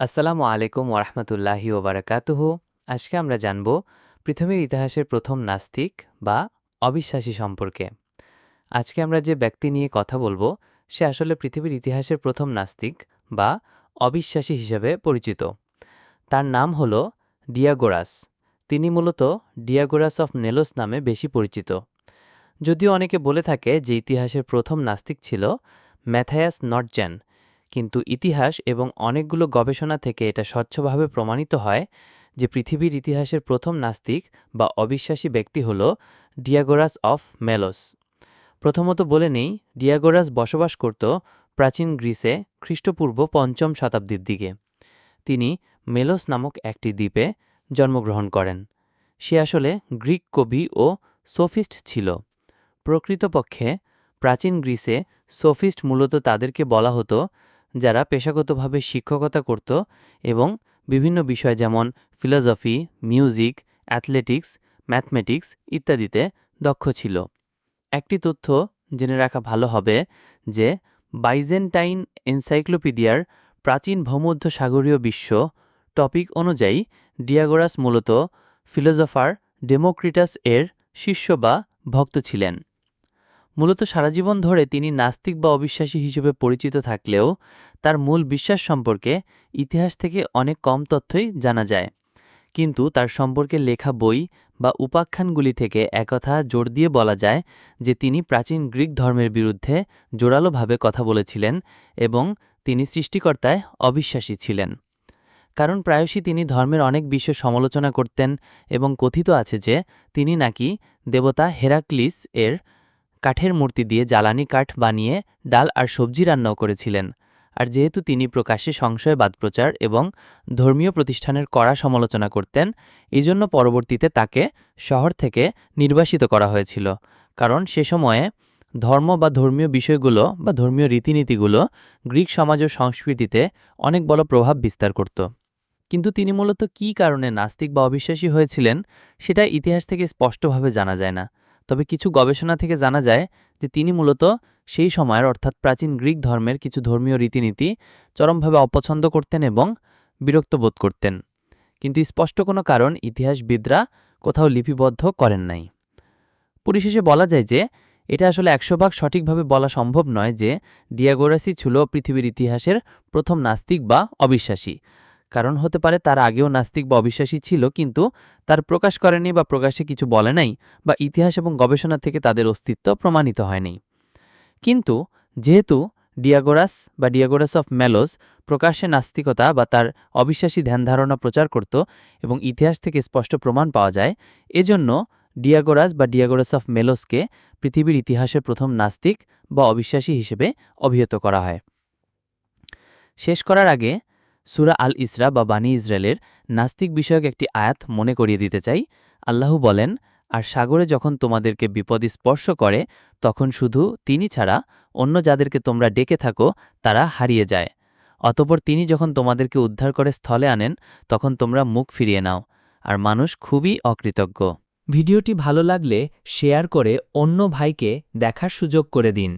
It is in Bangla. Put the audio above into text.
আসসালামু আলাইকুম ওরহমতুল্লাহি ওবরাকাতুহু। আজকে আমরা জানব পৃথিবীর ইতিহাসের প্রথম নাস্তিক বা অবিশ্বাসী সম্পর্কে। আজকে আমরা যে ব্যক্তি নিয়ে কথা বলব, সে আসলে পৃথিবীর ইতিহাসের প্রথম নাস্তিক বা অবিশ্বাসী হিসেবে পরিচিত। তার নাম হল ডিয়াগোরাস। তিনি মূলত ডিয়াগোরাস অফ নেলোস নামে বেশি পরিচিত। যদিও অনেকে বলে থাকে যে ইতিহাসের প্রথম নাস্তিক ছিল ম্যাথায়াস নটজ্যান কিন্তু ইতিহাস এবং অনেকগুলো গবেষণা থেকে এটা স্বচ্ছভাবে প্রমাণিত হয় যে পৃথিবীর ইতিহাসের প্রথম নাস্তিক বা অবিশ্বাসী ব্যক্তি হল ডিয়াগোরাস অফ মেলোস। প্রথমত বলে নেই, ডিয়াগোরাস বসবাস করত প্রাচীন গ্রিসে খ্রিস্টপূর্ব পঞ্চম শতাব্দীর দিকে। তিনি মেলোস নামক একটি দ্বীপে জন্মগ্রহণ করেন। সে আসলে গ্রিক কবি ও সোফিস্ট ছিল। প্রকৃতপক্ষে প্রাচীন গ্রিসে সোফিস্ট মূলত তাদেরকে বলা হতো যারা পেশাগতভাবে শিক্ষকতা করত এবং বিভিন্ন বিষয় যেমন ফিলসফি মিউজিক অ্যাথলেটিক্স ম্যাথমেটিক্স ইত্যাদিতে দক্ষ ছিল। একটি তথ্য জেনে রাখা ভালো হবে যে বাইজেন্টাইন এনসাইক্লোপিডিয়ার প্রাচীন ভূমধ্য সাগরীয় বিশ্ব টপিক অনুযায়ী ডিয়াগোরাস মূলত ফিলোজফার ডেমোক্রিটাস এর শিষ্য বা ভক্ত ছিলেন। মূলত সারা জীবন ধরে তিনি নাস্তিক বা অবিশ্বাসী হিসেবে পরিচিত থাকলেও তার মূল বিশ্বাস সম্পর্কে ইতিহাস থেকে অনেক কম তথ্যই জানা যায়। কিন্তু তার সম্পর্কে লেখা বই বা উপাখ্যানগুলি থেকে একথা জোর দিয়ে বলা যায় যে তিনি প্রাচীন গ্রিক ধর্মের বিরুদ্ধে জোরালোভাবে কথা বলেছিলেন এবং তিনি সৃষ্টিকর্তায় অবিশ্বাসী ছিলেন। কারণ প্রায়শই তিনি ধর্মের অনেক বিষয় সমালোচনা করতেন এবং কথিত আছে যে তিনি নাকি দেবতা হেরাক্লিস এর কাঠের মূর্তি দিয়ে জ্বালানি কাঠ বানিয়ে ডাল আর সবজি রান্নাও করেছিলেন। আর যেহেতু তিনি প্রকাশ্যে সংশয়বাদ প্রচার এবং ধর্মীয় প্রতিষ্ঠানের কড়া সমালোচনা করতেন এই জন্য পরবর্তীতে তাকে শহর থেকে নির্বাসিত করা হয়েছিল। কারণ সে সময়ে ধর্ম বা ধর্মীয় বিষয়গুলো বা ধর্মীয় রীতিনীতিগুলো গ্রিক সমাজ ও সংস্কৃতিতে অনেক বড় প্রভাব বিস্তার করত। কিন্তু তিনি মূলত কী কারণে নাস্তিক বা অবিশ্বাসী হয়েছিলেন, সেটা ইতিহাস থেকে স্পষ্টভাবে জানা যায় না। তবে কিছু গবেষণা থেকে জানা যায় যে তিনি মূলত সেই সময়ের অর্থাৎ প্রাচীন গ্রিক ধর্মের কিছু ধর্মীয় রীতিনীতি চরমভাবে অপছন্দ করতেন এবং বিরক্ত বোধ করতেন। কিন্তু স্পষ্ট কোনো কারণ ইতিহাসবিদরা কোথাও লিপিবদ্ধ করেন নাই। পরিশেষে বলা যায় যে এটা আসলে একশো ভাগ সঠিকভাবে বলা সম্ভব নয় যে ডিয়াগোরাসি ছিল পৃথিবীর ইতিহাসের প্রথম নাস্তিক বা অবিশ্বাসী। কারণ হতে পারে তার আগেও নাস্তিক বা অবিশ্বাসী ছিল, কিন্তু তার প্রকাশ করেনি বা প্রকাশে কিছু বলে নাই বা ইতিহাস এবং গবেষণা থেকে তাদের অস্তিত্ব প্রমাণিত হয়নি কিন্তু যেহেতু ডিয়াগোরাস বা ডিয়াগোরাস অফ মেলোস প্রকাশ্যে নাস্তিকতা বা তার অবিশ্বাসী ধ্যান ধারণা প্রচার করত এবং ইতিহাস থেকে স্পষ্ট প্রমাণ পাওয়া যায়, এজন্য ডিয়াগোরাস বা ডিয়াগোরাস অফ মেলোসকে পৃথিবীর ইতিহাসের প্রথম নাস্তিক বা অবিশ্বাসী হিসেবে অভিহিত করা হয়। শেষ করার আগে সুরা আল ইসরা বা বানী ইসরায়েলের নাস্তিক বিষয়ক একটি আয়াত মনে করিয়ে দিতে চাই। আল্লাহ বলেন, আর সাগরে যখন তোমাদেরকে বিপদ স্পর্শ করে, তখন শুধু তিনি ছাড়া অন্য যাদেরকে তোমরা ডেকে থাকো, তারা হারিয়ে যায়। অতপর তিনি যখন তোমাদেরকে উদ্ধার করে স্থলে আনেন, তখন তোমরা মুখ ফিরিয়ে নাও, আর মানুষ খুবই অকৃতজ্ঞ। ভিডিওটি ভালো লাগলে শেয়ার করে অন্য ভাইকে দেখার সুযোগ করে দিন।